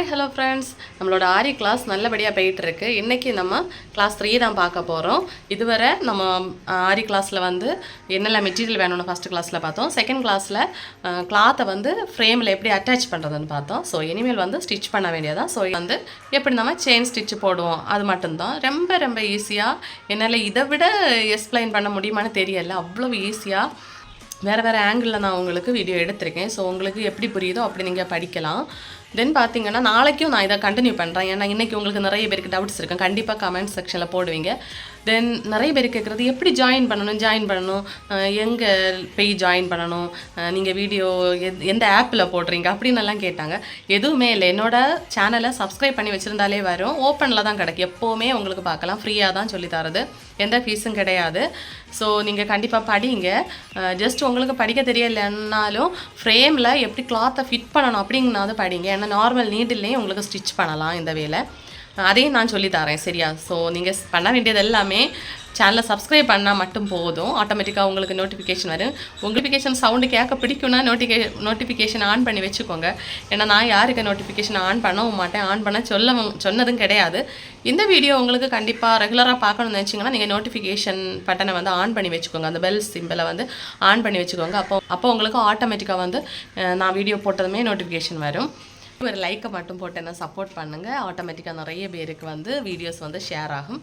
Hi hello friends நம்மளோட ஆரி class நல்லபடியாக போயிட்டுருக்கு. இன்றைக்கி நம்ம கிளாஸ் த்ரீ தான் பார்க்க போகிறோம் இதுவரை நம்ம ஆரி கிளாஸில் வந்து என்னெல்லாம் மெட்டீரியல் வேணும்னு ஃபஸ்ட் கிளாஸில் பார்த்தோம். செகண்ட் கிளாஸில் கிளாத்தை வந்து ஃப்ரேமில் எப்படி அட்டாச் பண்ணுறதுன்னு பார்த்தோம். ஸோ இனிமேல் வந்து ஸ்டிச் பண்ண வேண்டியதான் ஸோ வந்து எப்படி நம்ம செயின் ஸ்டிச் போடுவோம். அது மட்டும்தான். ரொம்ப ரொம்ப ஈஸியாக என்னால் இதை விட எக்ஸ்பிளைன் பண்ண முடியுமான்னு தெரியல. அவ்வளோ ஈஸியாக வேறு வேறு ஆங்கிளில் நான் உங்களுக்கு வீடியோ எடுத்திருக்கேன். ஸோ உங்களுக்கு எப்படி புரியுதோ அப்படி நீங்கள் படிக்கலாம். தென் பார்த்தீங்கன்னா நாளைக்கும் நான் இதை கண்டினியூ பண்ணுறேன் ஏன்னா இன்றைக்கி உங்களுக்கு நிறைய பேருக்கு டவுட்ஸ் இருக்கும். கண்டிப்பாக கமெண்ட் செக்ஷனில் போடுவீங்க. தென் நிறைய பேர் கேட்குறது எப்படி ஜாயின் பண்ணணும் ஜாயின் பண்ணணும்? எங்கே போய் ஜாயின் பண்ணணும்? நீங்கள் வீடியோ எந்த ஆப்பில் போடுறீங்க? அப்படின்னு எல்லாம் கேட்டாங்க. எதுவுமே இல்லை. என்னோட சேனலை சப்ஸ்கிரைப் பண்ணி வச்சுருந்தாலே வரும். ஓப்பனில் தான் கிடைக்கும். எப்போவுமே உங்களுக்கு பார்க்கலாம். ஃப்ரீயாக தான் சொல்லி தரது. எந்த ஃபீஸும் கிடையாது. ஸோ நீங்கள் கண்டிப்பாக படிங்க. ஜஸ்ட் உங்களுக்கு படிக்க தெரியலைன்னாலும் ஃப்ரேமில் எப்படி கிளாத்தை ஃபிட் பண்ணணும் அப்படிங்கிறது படிங்க. ஏன்னா நார்மல் நீடில்லையும் உங்களுக்கு ஸ்டிச் பண்ணலாம் இந்த வேலை. அதையும் நான் சொல்லி தரேன் சரியா? ஸோ நீங்கள் பண்ண வேண்டியது எல்லாமே சேனலை சப்ஸ்கிரைப் பண்ணால் மட்டும் போதும். ஆட்டோமேட்டிக்காக உங்களுக்கு நோட்டிஃபிகேஷன் வரும். நோட்டிஃபிகேஷன் சவுண்டு கேட்க பிடிக்கும்னா நோட்டிஃபிகே நோட்டிஃபிகேஷன் ஆன் பண்ணி வச்சுக்கோங்க. ஏன்னா நான் யாருக்கு நோட்டிஃபிகேஷன் ஆன் பண்ணவும் மாட்டேன். ஆன் பண்ண சொல்லவும் சொன்னதும் கிடையாது. இந்த வீடியோ உங்களுக்கு கண்டிப்பாக ரெகுலராக பார்க்கணும்னு நினச்சிங்கன்னா நீங்கள் நோட்டிஃபிகேஷன் பட்டனை வந்து ஆன் பண்ணி வச்சுக்கோங்க. அந்த பெல் சிம்பிளை வந்து ஆன் பண்ணி வச்சுக்கோங்க. அப்போ அப்போ உங்களுக்கு ஆட்டோமேட்டிக்காக வந்து நான் வீடியோ போட்டதுமே நோட்டிஃபிகேஷன் வரும். ஒரு லைக்கை மட்டும் போட்டு என்ன சப்போர்ட் பண்ணுங்கள் ஆட்டோமேட்டிக்காக நிறைய பேருக்கு வந்து வீடியோஸ் வந்து ஷேர் ஆகும்.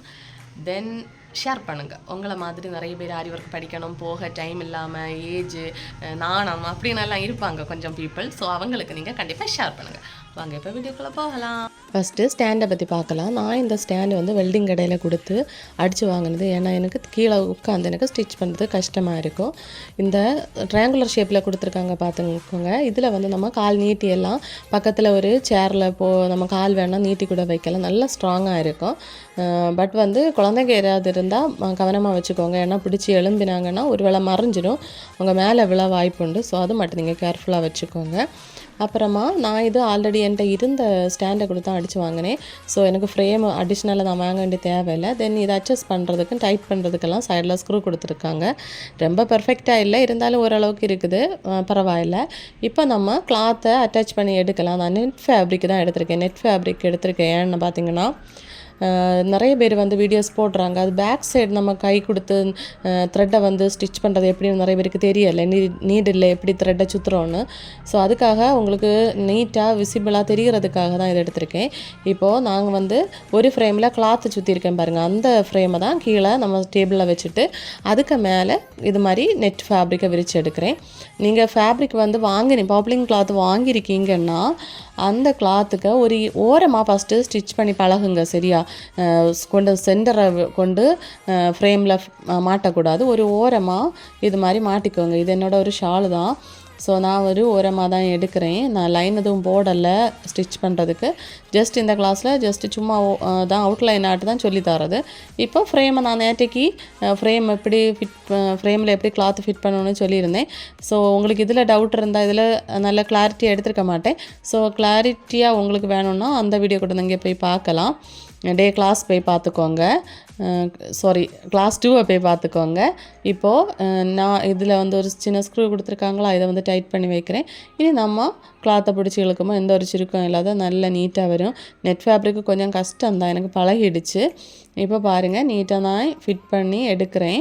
தென் ஷேர் பண்ணுங்கள் உங்களை மாதிரி நிறைய பேர் ஆரி ஒர்க் படிக்கணும் போக டைம் இல்லாமல் ஏஜ் நாணம் அப்படின்னு எல்லாம் இருப்பாங்க கொஞ்சம் பீப்புள் ஸோ அவங்களுக்கு நீங்கள் கண்டிப்பாக ஷேர் பண்ணுங்கள் வாங்க இப்போ வீடியோக்குள்ளே போகலாம். ஃபஸ்ட்டு ஸ்டாண்டை பற்றி பார்க்கலாம். நான் இந்த ஸ்டாண்டு வந்து வெல்டிங் கடையில் கொடுத்து அடித்து வாங்கினது. ஏன்னா எனக்கு கீழே உட்காந்து எனக்கு ஸ்டிச் பண்ணுறது கஷ்டமாக இருக்கும். இந்த ட்ரையாங்குலர் ஷேப்பில் கொடுத்துருக்காங்க பார்த்துக்கோங்க. இதில் வந்து நம்ம கால் நீட்டி எல்லாம் பக்கத்தில் ஒரு சேரில் போ நம்ம கால் வேணால் நீட்டி கூட வைக்கலாம். நல்லா ஸ்ட்ராங்காக இருக்கும். பட் வந்து குழந்தைங்க ஏதாவது இருந்தால் கவனமாக வச்சுக்கோங்க. ஏன்னா பிடிச்சி எழும்பினாங்கன்னா ஒரு வேளை மறைஞ்சிடும் அவங்க மேலே விழ வாய்ப்பு உண்டு. ஸோ அது மட்டும் நீங்கள் கேர்ஃபுல்லாக வச்சுக்கோங்க. அப்புறமா நான் இது ஆல்ரெடி என்கிட்ட இருந்த ஸ்டாண்டை கொடுத்து தான் அடித்து வாங்கினேன். ஸோ எனக்கு ஃப்ரேம் அடிஷ்னலாக நான் வாங்க வேண்டிய தேவையில்லை. தென் இதை அட்ஜஸ்ட் பண்ணுறதுக்கு டைட் பண்ணுறதுக்கெல்லாம் சைடில் ஸ்க்ரூ கொடுத்துருக்காங்க. ரொம்ப பெர்ஃபெக்டாக இல்லை. இருந்தாலும் ஓரளவுக்கு இருக்குது. பரவாயில்ல. இப்போ நம்ம கிளாத்தை அட்டாச் பண்ணி எடுக்கலாம். நான் நெட் ஃபேப்ரிக் தான் எடுத்திருக்கேன். நெட் ஃபேப்ரிக் எடுத்திருக்கேன். ஏன்னு பார்த்தீங்கன்னா நிறைய பேர் வந்து வீடியோஸ் போடுறாங்க. அது பேக் சைடு நம்ம கை கொடுத்து த்ரெட்டை வந்து ஸ்டிச் பண்ணுறது எப்படின்னு நிறைய பேருக்கு தெரியலை. நீ நீடில் எப்படி த்ரெட்டை சுற்றுறோன்னு ஸோ அதுக்காக உங்களுக்கு நீட்டாக விசிபிளாக தெரிகிறதுக்காக தான் இதை எடுத்திருக்கேன். இப்போது நாங்கள் வந்து ஒரு ஃப்ரேமில் கிளாத்து சுற்றியிருக்கேன் பாருங்கள் அந்த ஃப்ரேமை தான் கீழே நம்ம டேபிளில் வச்சுட்டு அதுக்கு மேலே இது மாதிரி நெட் ஃபேப்ரிக்கை விரித்து எடுக்கிறேன். நீங்கள் ஃபேப்ரிக் வந்து வாங்கினி பாப்புலிங் கிளாத் வாங்கியிருக்கீங்கன்னா அந்த கிளாத்துக்கு ஒரு ஓரமாக ஃபஸ்ட்டு ஸ்டிச் பண்ணி பழகுங்க சரியா? கொண்டு சென்டரை கொண்டு ஃப்ரேமில் மாட்டக்கூடாது. ஒரு ஓரமாக இது மாதிரி மாட்டிக்கோங்க. இது என்னோட ஒரு ஷாலு தான். ஸோ நான் ஒரு ஓரமாக தான் எடுக்கிறேன். நான் லைன் எதுவும் போடலை ஸ்டிச் பண்ணுறதுக்கு ஜஸ்ட் இந்த கிளாஸில் ஜஸ்ட் சும்மா ஓ- தான் அவுட்லைன் ஆட்டு தான் சொல்லி தரது. இப்போ ஃப்ரேமை நான் நேற்றைக்கு ஃப்ரேம் எப்படி ஃபிட் ஃப்ரேமில் எப்படி கிளாத் ஃபிட் பண்ணணும்னு சொல்லியிருந்தேன். ஸோ உங்களுக்கு இதில் டவுட் இருந்தால் இதில் நல்ல கிளாரிட்டியாக எடுத்திருக்க மாட்டேன். ஸோ கிளாரிட்டியாக உங்களுக்கு வேணும்னா அந்த வீடியோ கூட நீங்கள் போய் பார்க்கலாம். டே கிளாஸ் போய் பார்த்துக்கோங்க. சாரி கிளாஸ் டூவை போய் பார்த்துக்கோங்க. இப்போது நான் இதில் வந்து ஒரு சின்ன ஸ்க்ரூ கொடுத்துருக்காங்களா? இதை வந்து டைட் பண்ணி வைக்கிறேன். இனி நம்ம க்ளாத்தை பிடிச்சி இழுக்குமோ எந்த ஒரு சுருக்கம் இல்லாத நல்ல நீட்டாக வரும். நெட் ஃபேப்ரிக்கு கொஞ்சம் கஷ்டம் தான் எனக்கு பழகிடுச்சு. இப்போ பாருங்கள் நீட்டாக நான் ஃபிட் பண்ணி எடுக்கிறேன்.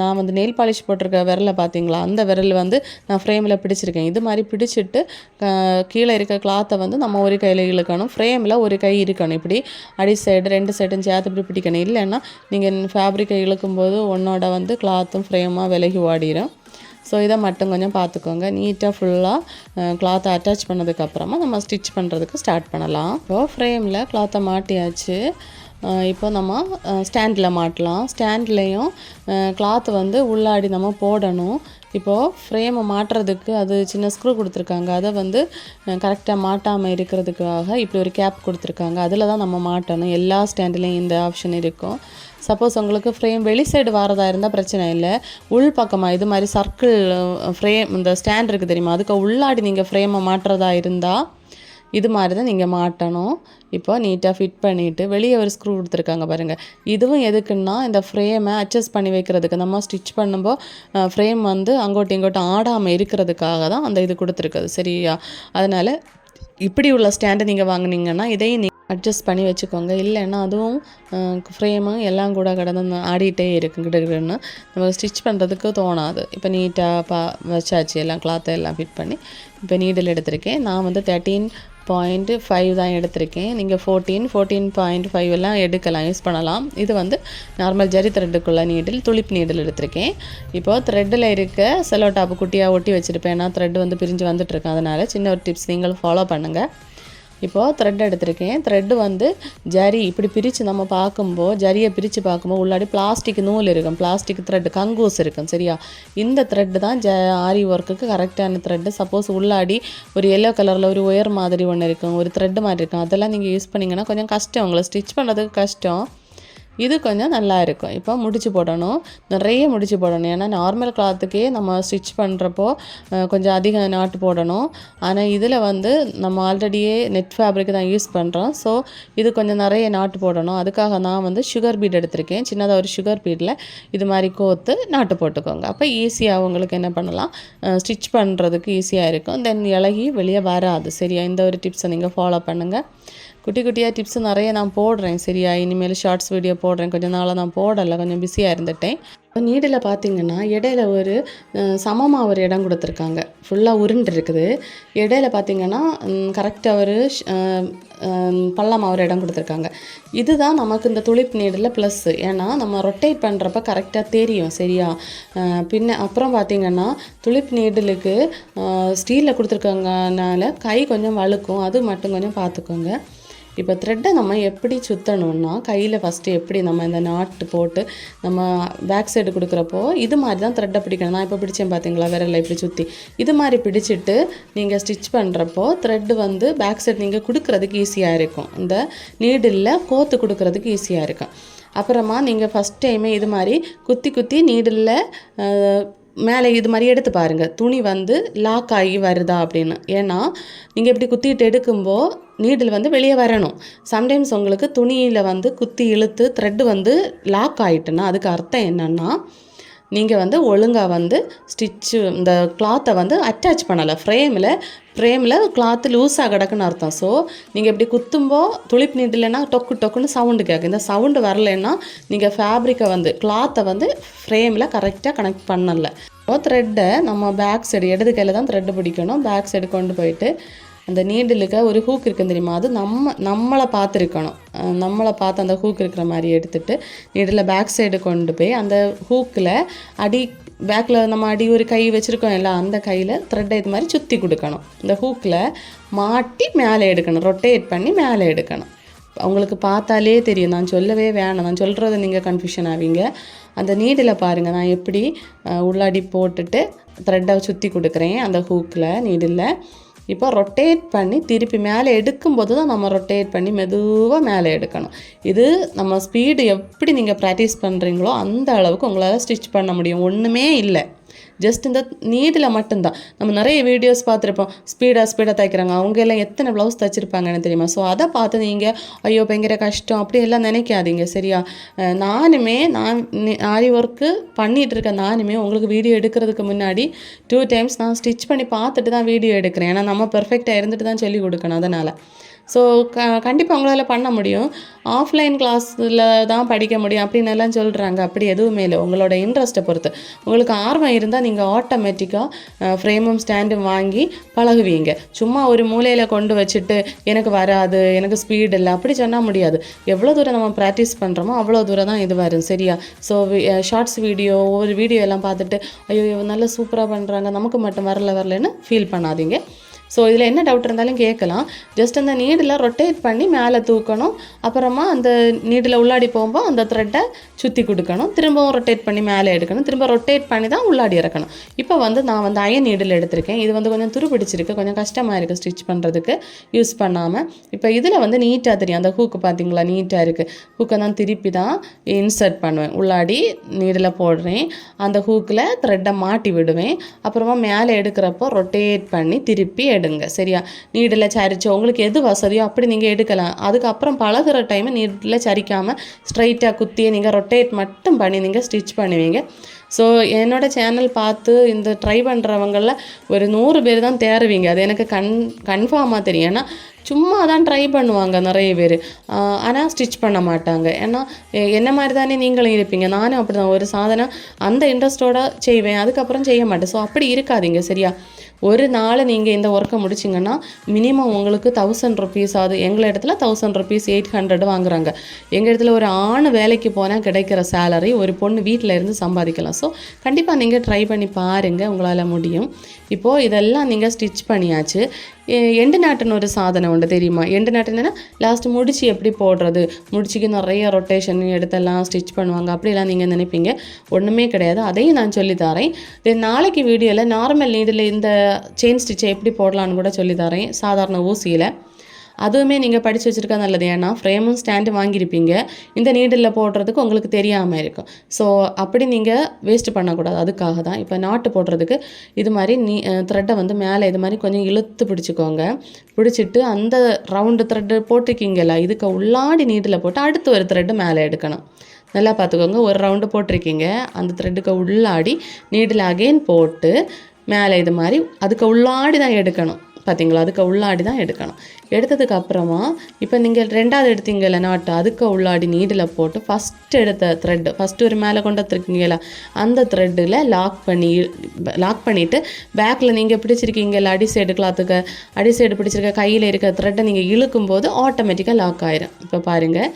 நான் வந்து நெயில் பாலிஷ் போட்டிருக்க விரலை பார்த்தீங்களா? அந்த விரல் வந்து நான் ஃப்ரேமில் பிடிச்சிருக்கேன். இது மாதிரி பிடிச்சிட்டு கீழே இருக்க கிளாத்தை வந்து நம்ம ஒரு கையில் இழுக்கணும். ஃப்ரேமில் ஒரு கை இருக்கணும். இப்படி அடி சைடு ரெண்டு சைடும் சேர்த்து இப்படி பிடிக்கணும். இல்லைன்னா நீங்கள் ஃபேப்ரிக்கை இழுக்கும்போது உன்னோட வந்து கிளாத்தும் ஃப்ரேமாக விலகி ஓடிடும் ஸோ இதை மட்டும் கொஞ்சம் பார்த்துக்கோங்க. நீட்டாக ஃபுல்லாக கிளாத்தை அட்டாச் பண்ணதுக்கப்புறமா நம்ம ஸ்டிச் பண்ணுறதுக்கு ஸ்டார்ட் பண்ணலாம். இப்போது ஃப்ரேமில் கிளாத்தை மாட்டியாச்சு. இப்போ நம்ம ஸ்டாண்டில் மாட்டலாம். ஸ்டாண்ட்லேயும் கிளாத் வந்து உள்ளாடி நம்ம போடணும். இப்போது ஃப்ரேமை மாட்டுறதுக்கு அது சின்ன ஸ்க்ரூ கொடுத்துருக்காங்க. அதை வந்து கரெக்டாக மாட்டாமல் இருக்கிறதுக்காக இப்படி ஒரு கேப் கொடுத்துருக்காங்க. அதில் தான் நம்ம மாட்டணும். எல்லா ஸ்டாண்ட்லேயும் இந்த ஆப்ஷன் இருக்கும். சப்போஸ் உங்களுக்கு ஃப்ரேம் வெளி சைடு வரதா இருந்தால் பிரச்சனை இல்லை. உள் பக்கமாக இது மாதிரி சர்க்கிள் ஃப்ரேம் இந்த ஸ்டாண்ட் இருக்குது தெரியுமா? அதுக்கு உள்ளாடி நீங்கள் ஃப்ரேமை மாட்டுறதா இருந்தால் இது மாதிரி தான் நீங்கள் மாட்டணும். இப்போ நீட்டாக ஃபிட் பண்ணிவிட்டு வெளியே ஒரு ஸ்க்ரூ கொடுத்துருக்காங்க பாருங்கள் இதுவும் எதுக்குன்னா இந்த ஃப்ரேமை அட்ஜஸ்ட் பண்ணி வைக்கிறதுக்கு. நம்ம ஸ்டிச் பண்ணும்போது ஃப்ரேம் வந்து அங்கோட்டும் இங்கோட்டும் ஆடாமல் இருக்கிறதுக்காக தான் அந்த இது கொடுத்துருக்குது. சரியா? அதனால் இப்படி உள்ள ஸ்டாண்டை நீங்கள் வாங்கினீங்கன்னா இதையும் நீ அட்ஜஸ்ட் பண்ணி வச்சுக்கோங்க. இல்லைன்னா அதுவும் ஃப்ரேமு எல்லாம் கூட கிடந்து ஆடிட்டே இருக்கும் கிடக்குன்னு நம்ம ஸ்டிச் பண்ணுறதுக்கு தோணாது. இப்போ நீட்டாக பா வச்சாச்சு. எல்லாம் கிளாத்தை எல்லாம் ஃபிட் பண்ணி இப்போ நீடில் எடுத்திருக்கேன். நான் வந்து தேர்ட்டீன் பாயிண்ட்டு ஃபைவ் தான் எடுத்திருக்கேன். நீங்கள் ஃபோர்டீன் ஃபோர்டீன் பாயிண்ட் ஃபைவ் எல்லாம் எடுக்கலாம். யூஸ் பண்ணலாம். இது வந்து நார்மல் ஜரி த்ரெட்டுக்குள்ள நீடில் துளிப் நீடில் எடுத்திருக்கேன். இப்போது த்ரெட்டில் இருக்க செலோ டாப்பு குட்டியாக ஒட்டி வச்சுருப்பேன். ஏன்னா த்ரெட் வந்து பிரிஞ்சு வந்துட்டுருக்கேன் அதனால் சின்ன ஒரு டிப்ஸ் நீங்கள் ஃபாலோ பண்ணுங்கள் இப்போது த்ரெட் எடுத்திருக்கேன். த்ரெட்டு வந்து ஜரி இப்படி பிரித்து நம்ம பார்க்கும்போது ஜரியை பிரித்து பார்க்கும்போது உள்ளாடி பிளாஸ்டிக் நூல் இருக்கும். பிளாஸ்டிக் த்ரெட் கங்கூஸ் இருக்கும். சரியா? இந்த த்ரெட்டு தான் ஜ ஆரி ஒர்க்குக்கு கரெக்டான த்ரெட்டு சப்போஸ் உள்ளாடி ஒரு எல்லோ கலரில் ஒரு ஒயர் மாதிரி ஒன்று இருக்கும். ஒரு த்ரெட் மாதிரி இருக்கும். அதெல்லாம் நீங்கள் யூஸ் பண்ணிங்கன்னா கொஞ்சம் கஷ்டம். உங்களை ஸ்டிச் பண்ணுறதுக்கு கஷ்டம். இது கொஞ்சம் நல்லா இருக்கும். இப்போ முடிச்சு போடணும். நிறைய முடிச்சு போடணும். ஏன்னா நார்மல் கிளாத்துக்கே நம்ம ஸ்டிச் பண்ணுறப்போ கொஞ்சம் அதிக நாட்டு போடணும். ஆனால் இதில் வந்து நம்ம ஆல்ரெடியே நெட் ஃபேப்ரிக் தான் யூஸ் பண்ணுறோம் ஸோ இது கொஞ்சம் நிறைய நாட்டு போடணும். அதுக்காக நான் வந்து சுகர் பீட் எடுத்திருக்கேன். சின்னதாக ஒரு சுகர் பீடில் இது மாதிரி கோர்த்து நாட்டு போட்டுக்கோங்க. அப்போ ஈஸியாக உங்களுக்கு என்ன பண்ணலாம்? ஸ்டிச் பண்ணுறதுக்கு ஈஸியாக இருக்கும். தென் இலகி வெளியே வராது. சரியா? இந்த ஒரு டிப்ஸை நீங்கள் ஃபாலோ பண்ணுங்கள் குட்டி குட்டியாக டிப்ஸ் நிறைய நான் போடுறேன். சரியா? இனிமேல் ஷார்ட்ஸ் வீடியோ போடுறேன். கொஞ்சம் நாளாக நான் போடலை. கொஞ்சம் பிஸியாக இருந்துட்டேன். நீடில் பார்த்தீங்கன்னா இடையில ஒரு சமமாக ஒரு இடம் கொடுத்துருக்காங்க. ஃபுல்லாக உருண்டு இருக்குது. இடையில பார்த்தீங்கன்னா கரெக்டாக ஒரு பள்ளமாக ஒரு இடம் கொடுத்துருக்காங்க. இதுதான் நமக்கு இந்த துளிப் நீடில் ப்ளஸ்ஸு ஏன்னா நம்ம ரொட்டேட் பண்ணுறப்ப கரெக்டாக தெரியும். சரியா? பின்ன அப்புறம் பார்த்தீங்கன்னா துளிப் நீடலுக்கு ஸ்டீலில் கொடுத்துருக்காங்கனால கை கொஞ்சம் வழுக்கும். அது மட்டும் கொஞ்சம் பார்த்துக்கோங்க. இப்போ த்ரெட்டை நம்ம எப்படி சுற்றணும்னா கையில் ஃபஸ்ட்டு எப்படி நம்ம இந்த நாட்டு போட்டு நம்ம பேக் சைடு கொடுக்குறப்போ இது மாதிரி தான் த்ரெட்டை பிடிக்கணும். நான் இப்போ பிடிச்சேன் பார்த்தீங்களா விரலில் இப்படி சுற்றி இது மாதிரி பிடிச்சிட்டு நீங்கள் ஸ்டிச் பண்ணுறப்போ த்ரெட்டு வந்து பேக் சைடு நீங்கள் கொடுக்குறதுக்கு ஈஸியாக இருக்கும். இந்த நீடில் கோத்து கொடுக்குறதுக்கு ஈஸியாக இருக்கும். அப்புறமா நீங்கள் ஃபஸ்ட் டைமே இது மாதிரி குத்தி குத்தி நீடில் மேலே இது மாதிரி எடுத்து பாருங்கள் துணி வந்து லாக் ஆகி வருதா அப்படின்னு. ஏன்னா நீங்கள் இப்படி குத்திட்டு எடுக்கும்போது நீடில் வந்து வெளியே வரணும். சம்டைம்ஸ் உங்களுக்கு துணியில் வந்து குத்தி இழுத்து த்ரெட்டு வந்து லாக் ஆகிட்டுன்னா அதுக்கு அர்த்தம் என்னென்னா நீங்கள் வந்து ஒழுங்காக வந்து ஸ்டிச்சு இந்த கிளாத்தை வந்து அட்டாச் பண்ணலை. ஃப்ரேமில் ஃப்ரேமில் கிளாத்து லூஸாக கிடக்குன்னு அர்த்தம். ஸோ நீங்கள் இப்படி குத்தும்போ துளிப் நீட்டில்னா டொக்கு டொக்குன்னு சவுண்டு கேட்கும் இந்த சவுண்டு வரலைன்னா நீங்கள் ஃபேப்ரிக்கை வந்து கிளாத்தை வந்து ஃப்ரேமில் கரெக்டாக கனெக்ட் பண்ணலை. இப்போ த்ரெட்டை நம்ம பேக் சைடு இடது கையில் தான் த்ரெட்டு பிடிக்கணும். பேக் சைடு கொண்டு போயிட்டு அந்த நீடிலுக்கு ஒரு ஹூக் இருக்குது தெரியுமா? அது நம்ம நம்மளை பார்த்துருக்கணும். நம்மளை பார்த்து அந்த ஹூக் இருக்கிற மாதிரி எடுத்துட்டு நீடில் பேக் சைடு கொண்டு போய் அந்த ஹூக்கில் அடி பேக்கில் நம்ம அடி ஒரு கை வச்சுருக்கோம் எல்லாம் அந்த கையில் த்ரெட்டை இது மாதிரி சுற்றி கொடுக்கணும். இந்த ஹூக்கில் மாட்டி மேலே எடுக்கணும். ரொட்டேட் பண்ணி மேலே எடுக்கணும். அவங்களுக்கு பார்த்தாலே தெரியும். நான் சொல்லவே வேணாம். நான் சொல்கிறத நீங்கள் கன்ஃபியூஷன் ஆவீங்க. அந்த நீடில் பாருங்கள் நான் எப்படி உள்ளாடி போட்டுட்டு த்ரெட்டை சுற்றி கொடுக்குறேன். அந்த ஹூக்கில் நீடில் இப்போ ரொட்டேட் பண்ணி திருப்பி மேலே எடுக்கும்போது தான் நம்ம ரொட்டேட் பண்ணி மெதுவாக மேலே எடுக்கணும். இது நம்ம ஸ்பீடு எப்படி நீங்கள் ப்ராக்டிஸ் பண்ணுறீங்களோ அந்த அளவுக்கு உங்களால் ஸ்டிச் பண்ண முடியும். ஒன்றுமே இல்லை. ஜஸ்ட் இந்த நீடில் மட்டும்தான். நம்ம நிறைய வீடியோஸ் பார்த்துருப்போம். ஸ்பீடாக ஸ்பீடாக தைக்கிறாங்க. அவங்க எல்லாம் எத்தனை ப்ளவுஸ் தைச்சிருப்பாங்கன்னு தெரியுமா? ஸோ அதை பார்த்து நீங்கள் ஐயோ பயங்கர கஷ்டம் அப்படி எல்லாம் நினைக்காதீங்க. சரியா? நானுமே நான் ஆரி ஒர்க்கு பண்ணிகிட்டு இருக்க நானுமே உங்களுக்கு வீடியோ எடுக்கிறதுக்கு முன்னாடி டூ டைம்ஸ் நான் ஸ்டிச் பண்ணி பார்த்துட்டு தான் வீடியோ எடுக்கிறேன். ஏன்னா நம்ம பெர்ஃபெக்டாக இருந்துட்டு தான் சொல்லி கொடுக்கணும். அதனால். ஸோ க கண்டிப்பாக உங்களால் பண்ண முடியும். ஆஃப்லைன் கிளாஸில் தான் படிக்க முடியும் அப்படின்னு எல்லாம் சொல்கிறாங்க அப்படி எதுவுமே இல்லை. உங்களோட இன்ட்ரெஸ்ட்டை பொறுத்து. உங்களுக்கு ஆர்வம் இருந்தால் நீங்கள் ஆட்டோமேட்டிக்காக ஃப்ரேமும் ஸ்டாண்டும் வாங்கி பழகுவீங்க. சும்மா ஒரு மூலையில் கொண்டு வச்சுட்டு எனக்கு வராது எனக்கு ஸ்பீடு இல்லை அப்படி சொன்னால் முடியாது. எவ்வளோ தூரம் நம்ம ப்ராக்டிஸ் பண்ணுறோமோ அவ்வளோ தூரம் தான் இது வரும் சரியா? ஸோ ஷார்ட்ஸ் வீடியோ ஒவ்வொரு வீடியோ எல்லாம் பார்த்துட்டு ஐயோ நல்லா சூப்பராக பண்ணுறாங்க நமக்கு மட்டும் வரல வரலன்னு ஃபீல் பண்ணாதீங்க. ஸோ இதில் என்ன டவுட் இருந்தாலும் கேட்கலாம். ஜஸ்ட் அந்த நீடில் ரொட்டேட் பண்ணி மேலே தூக்கணும். அப்புறமா அந்த நீடில் உள்ளாடி போகும்போது அந்த த்ரெட்டை சுற்றி கொடுக்கணும். திரும்பவும் ரொட்டேட் பண்ணி மேலே எடுக்கணும். திரும்ப ரொட்டேட் பண்ணி தான் உள்ளாடி இறக்கணும். இப்போ வந்து நான் வந்து அயன் நீடில் எடுத்திருக்கேன். இது வந்து கொஞ்சம் துரு பிடிச்சிருக்கு கொஞ்சம் கஷ்டமாக இருக்குது ஸ்டிச் பண்ணுறதுக்கு யூஸ் பண்ணாமல் இப்போ இதில் வந்து நீட்டாக தெரியும். அந்த ஹூக்கு பார்த்தீங்களா? நீட்டாக இருக்குது ஹூக்கை தான் திருப்பி தான் இன்சர்ட் பண்ணுவேன். உள்ளாடி நீடில் போடுறேன். அந்த ஹூக்கில் த்ரெட்டை மாட்டி விடுவேன். அப்புறமா மேலே எடுக்கிறப்போ ரொட்டேட் பண்ணி திருப்பி எடுங்க சரியா? நீடில் சரிச்சு உங்களுக்கு எது வசதியோ அப்படி நீங்கள் எடுக்கலாம். அதுக்கப்புறம் பழகுற டைம் நீடில் சரிக்காமல் ஸ்ட்ரைட்டாக குத்தியே நீங்கள் ரொட்டேட் மட்டும் பண்ணி நீங்கள் ஸ்டிச் பண்ணுவீங்க. ஸோ என்னோட சேனல் பார்த்து இந்த ட்ரை பண்ணுறவங்களில் ஒரு நூறு பேர் தான் தேருவீங்க. அது எனக்கு கன் கன்ஃபார்மாக தெரியும். ஏன்னா சும்மா தான் ட்ரை பண்ணுவாங்க நிறைய பேர். ஆனால் ஸ்டிச் பண்ண மாட்டாங்க. ஏன்னா என்ன மாதிரி தானே நீங்களும் இருப்பீங்க. நானும் அப்படி தான் ஒரு சாதனை அந்த இன்ட்ரெஸ்ட்டோட செய்வேன். அதுக்கப்புறம் செய்ய மாட்டேன். ஸோ அப்படி இருக்காதீங்க சரியா? ஒரு நாள் நீங்கள் இந்த ஒர்க்கை முடிச்சிங்கன்னா மினிமம் உங்களுக்கு தௌசண்ட் ருபீஸ் ஆகுது. எங்கள் இடத்துல தௌசண்ட் ருபீஸ் எயிட் ஹண்ட்ரட் வாங்குறாங்க. எங்கள் இடத்துல ஒரு ஆண் வேலைக்கு போனால் கிடைக்கிற சேலரி ஒரு பொண்ணு வீட்டில் இருந்து சம்பாதிக்கலாம். ஸோ ஸோ கண்டிப்பாக நீங்கள் ட்ரை பண்ணி பாருங்கள் உங்களால் முடியும். இப்போது இதெல்லாம் நீங்கள் ஸ்டிச் பண்ணியாச்சு. எண்டு நாட்டுன்னு ஒரு சாதனம் உண்டு தெரியுமா? எண்டு நாட்டுன்னா லாஸ்ட் முடிச்சு எப்படி போடுறது? முடிச்சுக்கு நிறைய ரொட்டேஷன் எடுத்தெல்லாம் ஸ்டிச் பண்ணுவாங்க. அப்படிலாம் நீங்கள் நினைப்பீங்க. ஒன்றுமே கிடையாது. அதையும் நான் சொல்லித்தரேன் தென் நாளைக்கு வீடியோவில் நார்மல் நீடில் இந்த செயின் ஸ்டிச்சை எப்படி போடலான்னு கூட சொல்லித்தரேன் சாதாரண ஊசியில். அதுவுமே நீங்கள் படித்து வச்சுருக்கா நல்லது. ஏன்னா ஃப்ரேமும் ஸ்டாண்டு வாங்கியிருப்பீங்க. இந்த நீடில் போடுறதுக்கு உங்களுக்கு தெரியாமல் இருக்கும் ஸோ அப்படி நீங்கள் வேஸ்ட் பண்ணக்கூடாது. அதுக்காக தான் இப்போ நாட்டு போடுறதுக்கு இது மாதிரி நீ த்ரெட்டை வந்து மேலே இது மாதிரி கொஞ்சம் இழுத்து பிடிச்சிக்கோங்க. பிடிச்சிட்டு அந்த ரவுண்டு த்ரெட்டு போட்டிருக்கீங்கல்ல இதுக்கு உள்ளாடி நீடில் போட்டு அடுத்து ஒரு த்ரெட்டு மேலே எடுக்கணும். நல்லா பார்த்துக்கோங்க. ஒரு ரவுண்டு போட்டிருக்கீங்க. அந்த த்ரெட்டுக்கு உள்ளாடி நீடில் அகைன் போட்டு மேலே இது மாதிரி அதுக்கு உள்ளாடி தான் எடுக்கணும். பார்த்தீங்களா அதுக்கு உள்ளாடி தான் எடுக்கணும். எடுத்ததுக்கு அப்புறமா இப்போ நீங்கள் ரெண்டாவது எடுத்தீங்கல்ல நாட்டு அதுக்கு உள்ளாடி நீடில் போட்டு ஃபஸ்ட் எடுத்த த்ரெட்டு ஃபஸ்ட்டு ஒரு மேலே கொண்டு வந்திருக்கீங்களா அந்த த்ரெட்டில் லாக் பண்ணி லாக் பண்ணிவிட்டு பேக்கில் நீங்கள் பிடிச்சிருக்கீங்கல்ல அடி சைடு கிளாத்துக்கு அடி சைடு பிடிச்சிருக்க கையில் இருக்க த்ரெட்டை நீங்கள் இழுக்கும்போது ஆட்டோமேட்டிக்காக லாக் ஆயிரும். இப்போ பாருங்கள்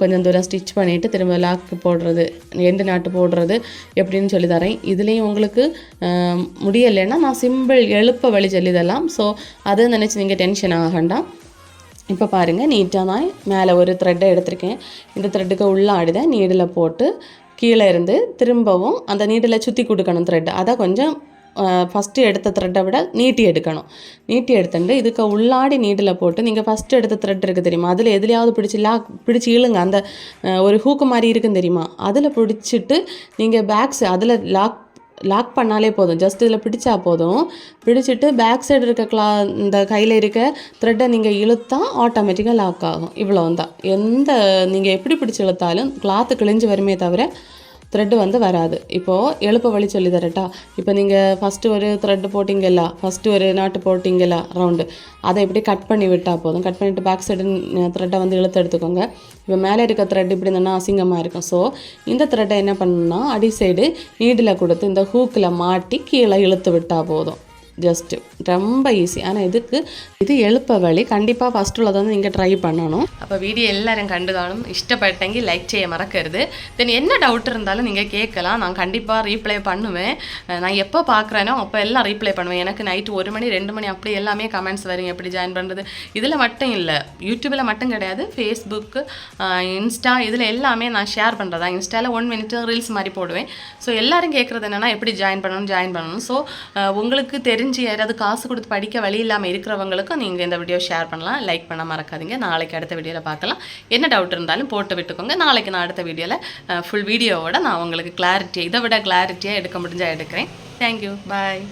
கொஞ்சம் தூரம் ஸ்டிச் பண்ணிவிட்டு திரும்ப லாக் போடுறது எண்டு நாட்டு போடுறது எப்படின்னு சொல்லி தரேன். இதுலேயும் உங்களுக்கு முடியலைன்னா நான் சிம்பிள் எழுப்ப வழி சொல்லிதெல்லாம் ஸோ அதை நினச்சி நீங்கள் டென்ஷன் ஆகண்டாம் இப்போ பாருங்கள் நீட்டாக தான் மேலே ஒரு த்ரெட்டை எடுத்திருக்கேன். இந்த த்ரெட்டுக்கு உள்ளாடிதான் நீடில் போட்டு கீழே இருந்து திரும்பவும் அந்த நீடில் சுற்றி கொடுக்கணும் த்ரெட் அதை கொஞ்சம் ஃபஸ்ட்டு எடுத்த த்ரெட்டை விட நீட்டி எடுக்கணும். நீட்டி எடுத்துட்டு இதுக்கு உள்ளாடி நீடில் போட்டு நீங்கள் ஃபஸ்ட்டு எடுத்த த்ரெட் இருக்குது தெரியுமா? அதில் எதுலையாவது பிடிச்சி லாக் பிடிச்சி இழுங்க. அந்த ஒரு ஹூக்கு மாதிரி இருக்கும் தெரியுமா? அதில் பிடிச்சிட்டு நீங்கள் பேக்ஸ் அதில் லாக் லாக் பண்ணாலே போதும். ஜஸ்ட் இதில் பிடிச்சா போதும். பிடிச்சிட்டு பேக் சைடு இருக்க கிளா இந்த கையில் இருக்க த்ரெட்டை நீங்கள் இழுத்தா ஆட்டோமேட்டிக்காக லாக் ஆகும். இவ்வளோ தான் எந்த நீங்கள் எப்படி பிடிச்சி இழுத்தாலும் கிளாத்து கிழிஞ்சு வருமே தவிர த்ரெட்டு வந்து வராது. இப்போது எழுப்ப வழி சொல்லி தரட்டா. இப்போ நீங்கள் ஃபஸ்ட்டு ஒரு த்ரெட்டு போட்டிங்கல்ல ஃபஸ்ட்டு ஒரு நாட்டு போட்டிங்கல்ல ரவுண்டு அதை இப்படி கட் பண்ணி விட்டால் போதும். கட் பண்ணிவிட்டு பேக் சைடு த்ரெட்டை வந்து இழுத்து எடுத்துக்கோங்க. இப்போ மேலே இருக்க த்ரெட் இப்படி இருந்தோன்னா அசிங்கமாக இருக்கும். ஸோ இந்த த்ரெட்டை என்ன பண்ணணும்னா அடி சைடு நீடில் கொடுத்து இந்த ஹூக்கில் மாட்டி கீழே இழுத்து விட்டால் போதும். ஜஸ்ட்டு ரொம்ப ஈஸி ஆனால் இதுக்கு இது எழுப்ப வழி கண்டிப்பாக ஃபஸ்ட் உள்ளதை வந்து நீங்கள் ட்ரை பண்ணணும் അപ്പോൾ വീഡിയോ എല്ലാവരും കണ്ടു കാണും ഇഷ്ടപ്പെട്ടെങ്കിൽ ലൈക്ക് ചെയ്യാൻ മറക്കരുത് தென் என்ன டவுட் இருந்தாலும் நீங்கள் கேட்கலாம் நான் கண்டிப்பாக ரீப்ளை பண்ணுவேன் அஹ் நான் எப்போ பார்க்குறேனோ அப்போ எல்லாம் ரீப்ளை பண்ணுவேன் எனக்கு நைட்டு ஒரு மணி ரெண்டு மணி அப்படி எல்லாமே கமெண்ட்ஸ் வரும் எப்படி ஜாயின் பண்ணுறது இதில் மட்டும் இல்லை யூடியூப்பில் மட்டும் கிடையாது ஃபேஸ்புக்கு இன்ஸ்டா இதில் எல்லாமே நான் ஷேர் பண்ணுறதா இன்ஸ்டாவில் ஒன் மினிட் ரீல்ஸ் மாதிரி போடுவேன் ஸோ எல்லாரும் கேட்குறது என்னென்னா எப்படி ஜாயின் பண்ணணும் ஜாயின் பண்ணணும் ஸோ உங்களுக்கு தெரிஞ்சு யாராவது காசு கொடுத்து படிக்க வழி இல்லாமல் இருக்கிறவங்களுக்கும் நீங்கள் இந்த வீடியோ ஷேர் பண்ணலாம். லைக் பண்ண மறக்காதீங்க. நாளைக்கு அடுத்த வீடியோவில் பார்க்கலாம். என்ன டவுட் இருந்தாலும் போட்டு விட்டுக்கோங்க. நாளைக்கு நான் அடுத்த வீடியோவில் ஃபுல் வீடியோவோட நான் உங்களுக்கு கிளாரிட்டி இதை விட கிளாரிட்டியாக எடுக்க முடிஞ்சால் எடுக்கிறேன். Thank you bye